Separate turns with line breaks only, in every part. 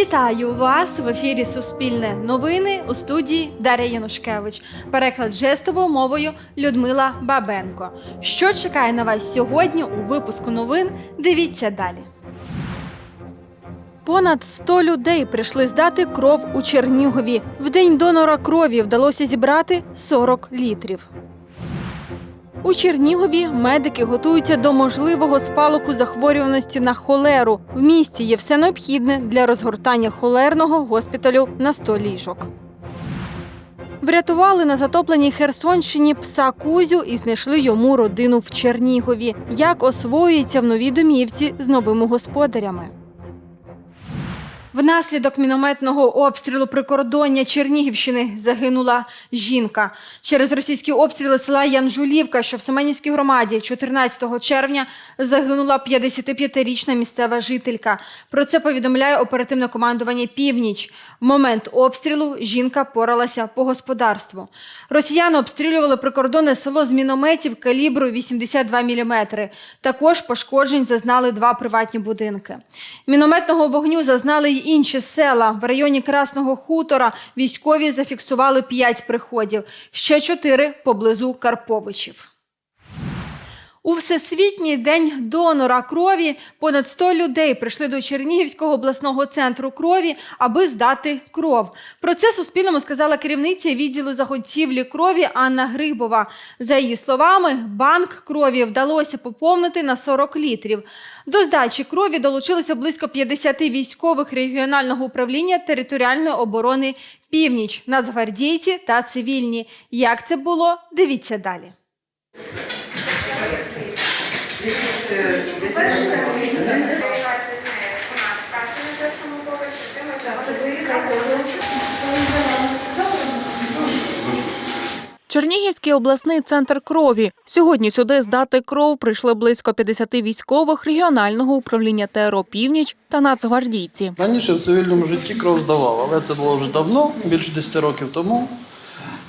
Вітаю вас в ефірі Суспільне новини у студії Дар'я Янушкевич. Переклад жестовою мовою Людмила Бабенко. Що чекає на вас сьогодні у випуску новин? Дивіться далі. Понад 100 людей прийшли здати кров у Чернігові. В день донора крові вдалося зібрати 40 літрів. У Чернігові медики готуються до можливого спалаху захворюваності на холеру. В місті є все необхідне для розгортання холерного госпіталю на 100 ліжок. Врятували на затопленій Херсонщині пса Кузю і знайшли йому родину в Чернігові. Як освоюється в новій домівці з новими господарями. Внаслідок мінометного обстрілу прикордоння Чернігівщини загинула жінка. Через російські обстріли села Янжулівка, що в Семенівській громаді, 14 червня загинула 55-річна місцева жителька. Про це повідомляє оперативне командування Північ. В момент обстрілу жінка поралася по господарству. Росіяни обстрілювали прикордонне село з мінометів калібру 82 мм. Також пошкоджень зазнали два приватні будинки. Мінометного вогню зазнали інші села. В районі Красного Хутора військові зафіксували п'ять приходів, ще чотири поблизу Карповичів. У Всесвітній день донора крові понад 100 людей прийшли до Чернігівського обласного центру крові, аби здати кров. Про це Суспільному сказала керівниця відділу заготівлі крові Анна Грибова. За її словами, банк крові вдалося поповнити на 40 літрів. До здачі крові долучилися близько 50 військових регіонального управління територіальної оборони Північ, нацгвардійці та цивільні. Як це було? Дивіться далі.
Чернігівський обласний центр крові. Сьогодні сюди здати кров прийшли близько 50 військових регіонального управління ТРО «Північ» та нацгвардійці.
Раніше в цивільному житті кров здавав, але це було вже давно, більше 10 років тому.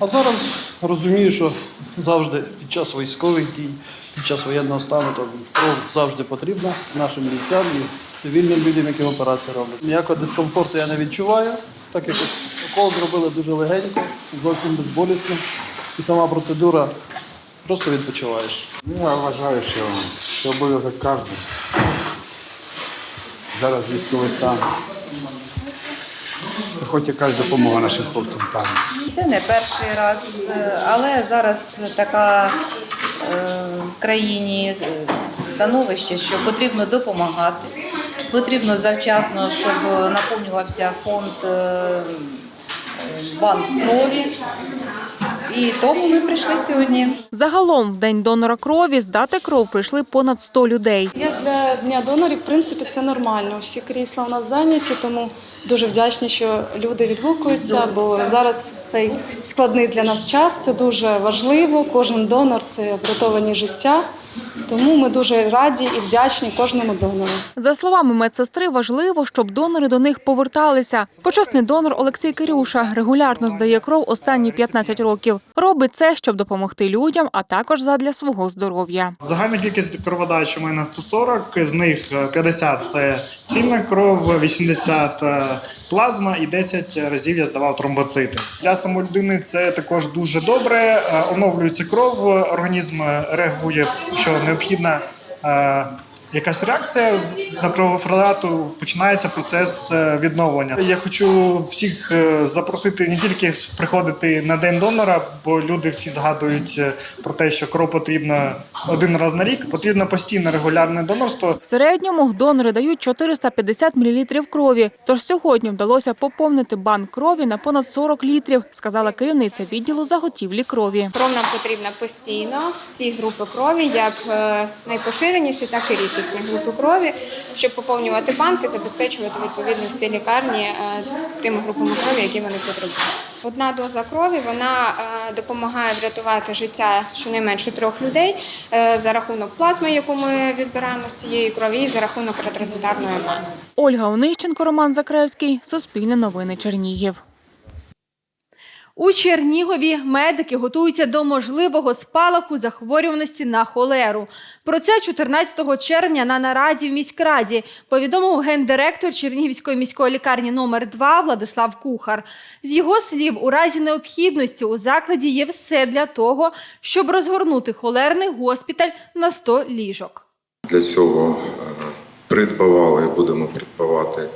А зараз розумію, що завжди під час військових дій, під час воєнного стану то кров завжди потрібна нашим бійцям і цивільним людям, які операції роблять. Ніякого дискомфорту я не відчуваю, так як укол зробили дуже легенько, зовсім безболісно. І сама процедура просто відпочиваєш.
Ну, я вважаю, що це обов'язок кожного. Зараз військовий стан. Це хоч якась допомога нашим хлопцям там.
Це не перший раз, е, але зараз така е, в країні е, становище, що потрібно допомагати. Потрібно завчасно, щоб наповнювався фонд банк крові. І тому ми прийшли сьогодні.
Загалом в день донора крові здати кров прийшли понад 100 людей.
Як для дня донорів, в принципі, це нормально. Всі крісла у нас зайняті, тому дуже вдячні, що люди відгукуються, бо зараз в цей складний для нас час це дуже важливо. Кожен донор це врятовані життя. Тому ми дуже раді і вдячні кожному донору.
За словами медсестри, важливо, щоб донори до них поверталися. Почесний донор Олексій Кирюша регулярно здає кров останні 15 років. Робить це, щоб допомогти людям, а також задля свого здоров'я.
Загальна кількість кроводач у мене 140, з них е, 50 – це цільна кров, 80 – е, плазма і 10 разів я здавав тромбоцити. Для самої людини це також дуже добре. е, Оновлюється кров, організм реагує, що необхідна е, якась реакція на кровофрату, починається процес е, відновлення. Я хочу всіх е, запросити не тільки приходити на день донора, бо люди всі згадують е, про те, що кров потрібна один раз на рік. Потрібно постійне регулярне донорство.
В середньому донори дають 450 мл крові. Тож сьогодні вдалося поповнити банк крові на понад 40 літрів, сказала керівниця відділу заготівлі крові.
Кров нам потрібна постійно, всі групи крові, як найпоширеніші, так і рідкісні групи крові, щоб поповнювати банки, забезпечувати відповідно всі лікарні е, тими групами крові, які вони потребують. Одна доза крові вона е, допомагає врятувати життя щонайменше трьох людей е, за рахунок плазми, яку ми відбираємо з цієї крові, і за рахунок ретрозитарної маси.
Ольга Онищенко, Роман Закревський, Суспільне новини Чернігів.
У Чернігові медики готуються до можливого спалаху захворюваності на холеру. Про це 14 червня на нараді в міськраді повідомив гендиректор Чернігівської міської лікарні номер 2 Владислав Кухар. З його слів, у разі необхідності у закладі є все для того, щоб розгорнути холерний госпіталь на 100 ліжок.
Для цього е, придбавали будемо придбавати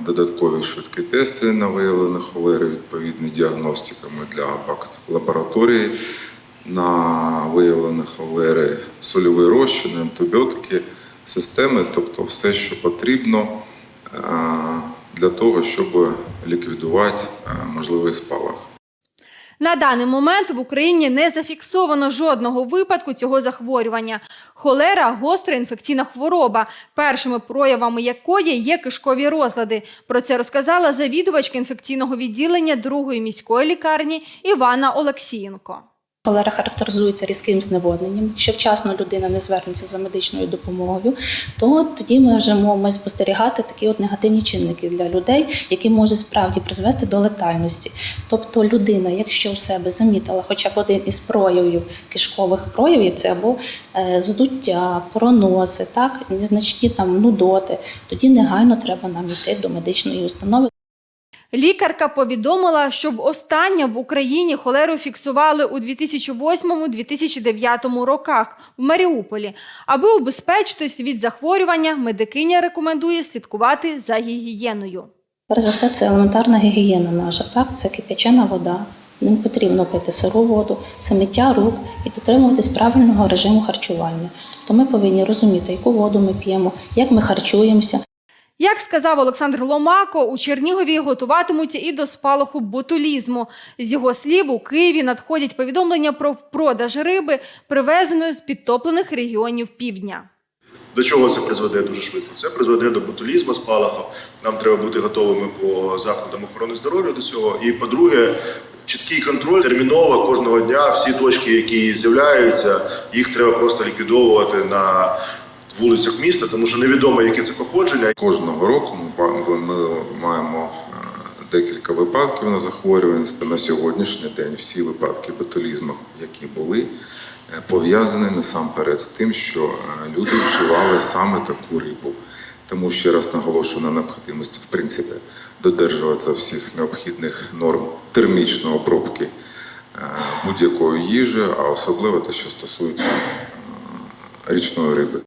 додаткові швидкі тести на виявлення холери, відповідні діагностиками для лабораторії на виявлені холери, сольовий розчини, антибіотики, системи, тобто все, що потрібно е, для того, щоб ліквідувати е, можливий спалах.
На даний момент в Україні не зафіксовано жодного випадку цього захворювання. Холера гостра інфекційна хвороба, першими проявами якої є кишкові розлади. Про це розказала завідувачка інфекційного відділення другої міської лікарні Івана Олексієнко.
Холера характеризується різким зневодненням. Якщо вчасно людина не звернеться за медичною допомогою, то тоді ми вже можемо спостерігати такі от негативні чинники для людей, які можуть справді призвести до летальності. Тобто людина, якщо в себе замітила хоча б один із проявів кишкових проявів, це або е, вздуття, проноси, так незначні там нудоти, тоді негайно треба нам йти до медичної установи.
Лікарка повідомила, що в останнє в Україні холеру фіксували у 2008-2009 роках в Маріуполі. Аби убезпечитись від захворювання, медикиня рекомендує слідкувати за гігієною.
Перш за все, це елементарна гігієна наша, так? Це кип'ячена вода. Не потрібно пити сиру воду, це миття рук і дотримуватись правильного режиму харчування. Тобто ми повинні розуміти, яку воду ми п'ємо, як ми харчуємося.
Як сказав Олександр Ломако, у Чернігові готуватимуться і до спалаху ботулізму. З його слів, у Києві надходять повідомлення про продаж риби, привезеної з підтоплених регіонів півдня.
До чого це призведе дуже швидко? Це призведе до ботулізму, спалаху. Нам треба бути готовими по закладам охорони здоров'я до цього. І по-друге, чіткий контроль терміново кожного дня. Всі точки, які з'являються, їх треба просто ліквідовувати на вулицях міста, тому що невідомо, яке це походження.
Кожного року ми, ми маємо е, декілька випадків на захворюваність. На сьогоднішній день всі випадки ботулізму, які були, е, пов'язані насамперед з тим, що е, люди вживали саме таку рибу. Тому ще раз наголошую на необхідності, в принципі, додержуватися всіх необхідних норм термічної обробки будь-якої їжі, а особливо те, що стосується річної риби.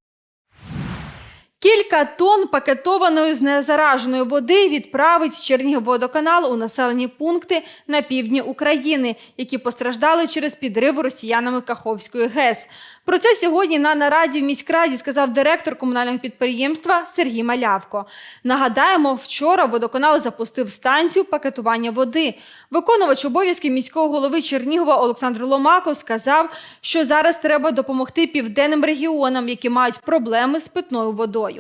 Кілька тонн пакетованої знезараженої води відправить Чернігівводоканал у населені пункти на півдні України, які постраждали через підрив росіянами Каховської ГЕС. Про це сьогодні на нараді в міськраді сказав директор комунального підприємства Сергій Малявко. Нагадаємо, вчора водоканал запустив станцію пакетування води. Виконувач обов'язків міського голови Чернігова Олександр Ломако сказав, що зараз треба допомогти південним регіонам, які мають проблеми з питною водою.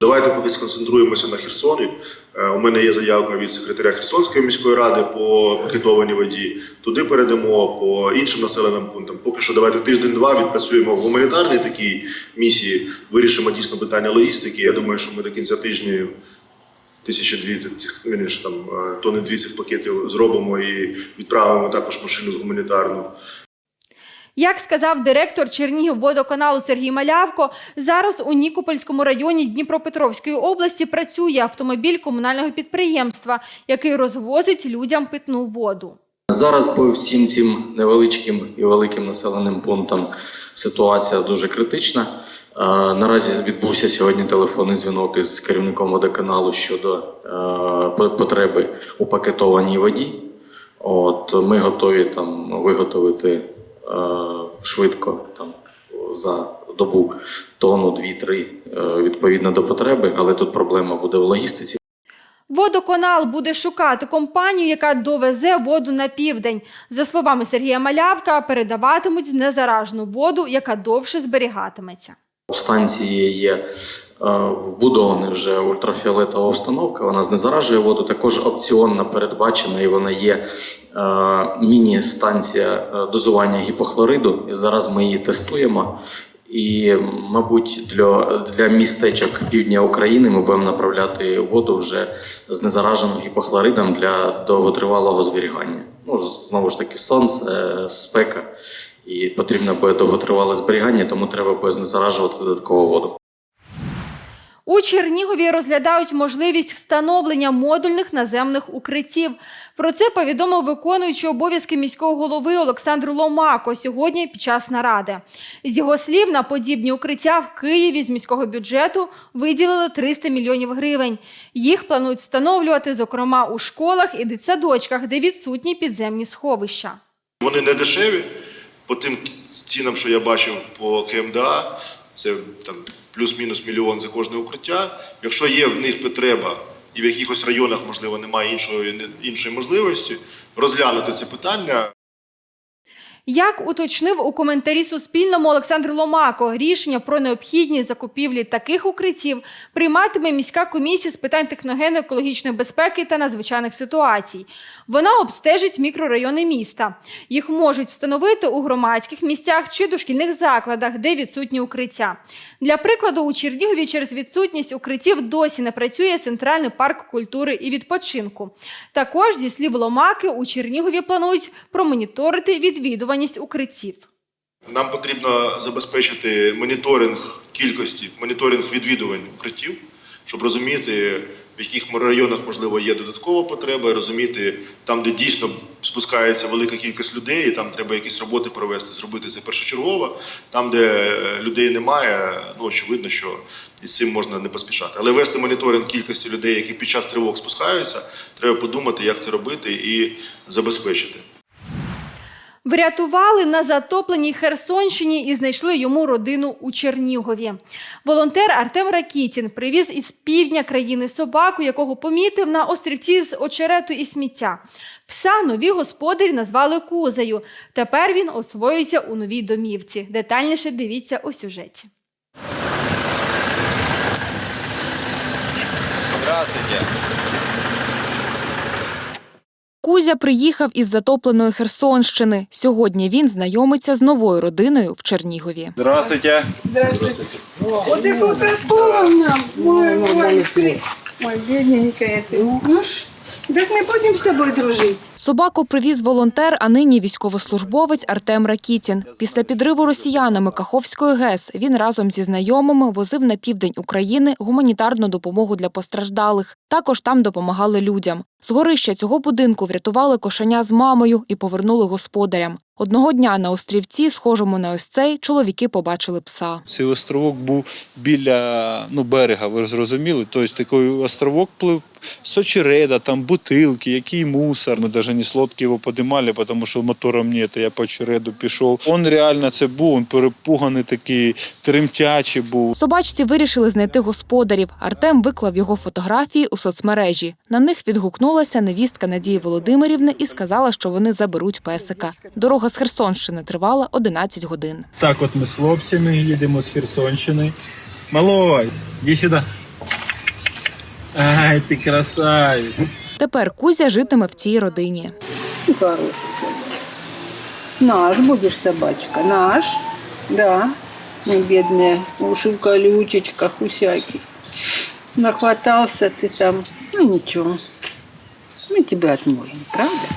Давайте поки сконцентруємося на Херсоні. Е, У мене є заявка від секретаря Херсонської міської ради по пакетованій воді. Туди передамо по іншим населеним пунктам. Поки що давайте тиждень-два відпрацюємо в гуманітарній такій місії. Вирішимо дійсно питання логістики. Я думаю, що ми до кінця тижня тисячі дві цих вірніше, там е, тони дві цих пакетів зробимо і відправимо також машину з гуманітарну.
Як сказав директор Чернігівводоканалу Сергій Малявко, зараз у Нікопольському районі Дніпропетровської області працює автомобіль комунального підприємства, який розвозить людям питну воду.
Зараз по всім цим невеличким і великим населеним пунктам ситуація дуже критична. Е, Наразі відбувся сьогодні телефонний дзвінок із керівником водоканалу щодо е, потреби у пакетованій воді. От ми готові там виготовити швидко там за добу тонну, дві-три е, відповідно до потреби, але тут проблема буде в логістиці.
Водоканал буде шукати компанію, яка довезе воду на південь. За словами Сергія Малявка, передаватимуть знезаражену воду, яка довше зберігатиметься.
В станції є е, вбудована вже ультрафіолетова установка, вона знезаражує воду. Також опціонна передбачена, і вона є е, міні-станція е, дозування гіпохлориду. І зараз ми її тестуємо. І, мабуть, для, для містечок півдня України ми будемо направляти воду вже з незараженим гіпохлоридом для довготривалого зберігання. Ну, знову ж таки, сонце, спека, і потрібно буде довготривале зберігання, тому треба буде знезаражувати додаткову воду.
У Чернігові розглядають можливість встановлення модульних наземних укриттів. Про це повідомив виконуючий обов'язки міського голови Олександр Ломако сьогодні під час наради. З його слів, на подібні укриття в Києві з міського бюджету виділили 300 мільйонів гривень. Їх планують встановлювати, зокрема, у школах і дитсадочках, де відсутні підземні сховища.
Вони не дешеві, по тим цінам, що я бачив по КМДА, це там плюс-мінус мільйон за кожне укриття. Якщо є в них потреба і в якихось районах, можливо, немає іншої, іншої можливості, розглянути це питання.
Як уточнив у коментарі Суспільному Олександр Ломако, рішення про необхідність закупівлі таких укриттів прийматиме міська комісія з питань техногенно-екологічної безпеки та надзвичайних ситуацій. Вона обстежить мікрорайони міста. Їх можуть встановити у громадських місцях чи дошкільних закладах, де відсутні укриття. Для прикладу, у Чернігові через відсутність укриттів досі не працює центральний парк культури і відпочинку. Також, зі слів Ломаки, у Чернігові планують промоніторити відвідуваність укриттів.
Нам потрібно забезпечити моніторинг кількості, моніторинг відвідувань укриттів, щоб розуміти, в яких районах можливо є додаткова потреба, розуміти там, де дійсно спускається велика кількість людей, і там треба якісь роботи провести, зробити це першочергово. Там, де е, людей немає, ну очевидно, що із цим можна не поспішати. Але вести моніторинг кількості людей, які під час тривог спускаються, треба подумати, як це робити і забезпечити.
Врятували на затопленій Херсонщині і знайшли йому родину у Чернігові. Волонтер Артем Ракітін привіз із півдня країни собаку, якого помітив на острівці з очерету і сміття. Пса нові господарі назвали Кузею. Тепер він освоюється у новій домівці. Детальніше дивіться у сюжеті.
Кузя приїхав із затопленої Херсонщини. Сьогодні він знайомиться з новою родиною в Чернігові.
Здравствуйте.
Здравствуйте. Здравствуйте. О, О, ти тут Ой, Ой, бедненькая ты. Ну ж, так мы будем с тобой дружить.
Собаку привіз волонтер, а нині військовослужбовець Артем Ракітін. Після підриву росіянами Каховської ГЕС він разом зі знайомими возив на південь України гуманітарну допомогу для постраждалих. Також там допомагали людям. З горища цього будинку врятували кошеня з мамою і повернули господарям. Одного дня на острівці, схожому на ось цей, чоловіки побачили пса.
Цей островок був біля ну, берега, ви зрозуміли. Тобто такий островок плив з очереда, там бутилки, який мусор. Ми навіть не з його підіймали, тому що мотором ні, то я по очереду пішов. Він реально це був, він перепуганий такий, тремтячий був.
Собачці вирішили знайти господарів. Артем виклав його фотографії у соцмережі. На них відгукнулася невістка Надії Володимирівни і сказала, що вони заберуть песика. Дорога з Херсонщини тривала 11 годин.
Так от ми з хлопцями їдемо з Херсонщини. Малой, іди сюди. Ай, ти красавець.
Тепер Кузя житиме в цій родині.
Ну, Хороший ты. Наш будешь собачка, наш. Да, мы бедные, уши в колючечках усяких. Нахватался ты там. Ну ничего, мы тебя отмоем, правда?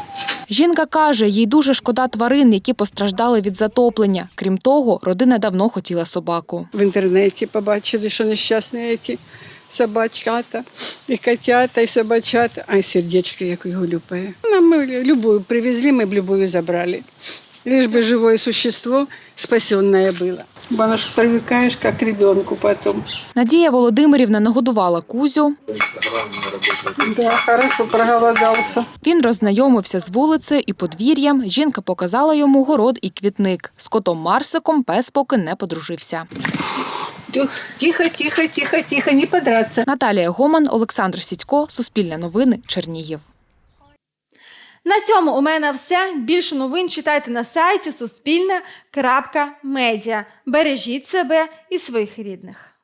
Жінка каже, їй дуже шкода тварин, які постраждали від затоплення. Крім того, родина давно хотіла собаку.
В інтернеті побачили, що нещасні ці собачата, і котята, і собачата, а й сердечко як його люпає. Нам ми любую привезли, ми б любую забрали. Лишь бы живое существо спасенное было. Бо ж привыкаешь как к ребенку потом.
Надія Володимирівна нагодувала Кузю.
Да, хорошо проголодался.
Він роззнайомився з вулицею і подвір'ям. Жінка показала йому город і квітник. З котом Марсиком пес поки не подружився.
Тихо, тихо, тихо, тихо, не подраться.
Наталія Гоман, Олександр Сідько, Суспільне новини, Чернігів.
На цьому у мене все. Більше новин читайте на сайті Суспільне.Медіа. Бережіть себе і своїх рідних.